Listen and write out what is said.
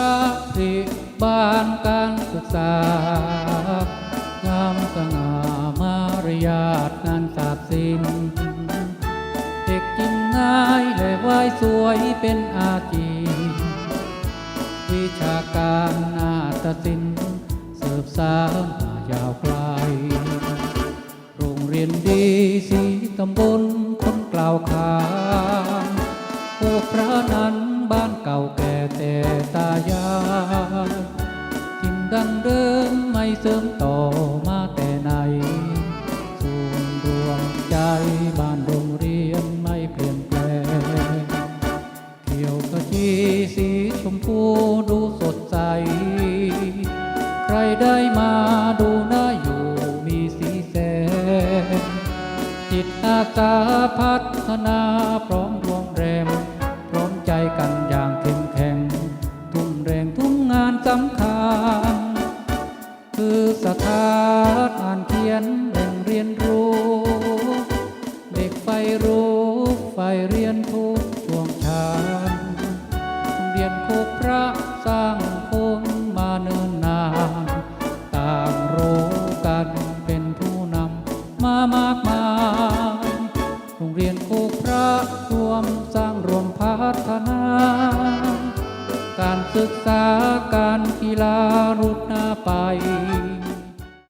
ระสิบานการศึกษางามสง่ามารยาทงานศาสตร์ศิลป์เด็กกินง่ายและไหวสวยเป็นอาจีวิชาการนาฏศิลป์เสิร์ฟสารมายาวไกลโรงเรียนดีสีตำบลคนกล่าวขาน ต่ตายายทิ่นดังเดิมไม่เสริมต่อมาแต่ไหน ส่วนรวมใจบ้านโรงเรียนไม่เปลี่ยนแปลงเขียวขจีสีชมพูดูสดใส ใครได้มาดูน่าอยู่มีสีแสนจิตอาสาพัฒนาือสถานอ่านเขียนเบ่งเรียนรู้ เด็กไฟรู้ไฟเรียนทูกช่วงชานเรียนคุกพระสร้างคุณมาเนินนานต่างรู้กันเป็นผู้นำมามากมายโรงเรียนคุกพระรวมสร้างรวมพัฒนา การศึกษาการกีฬารุดนา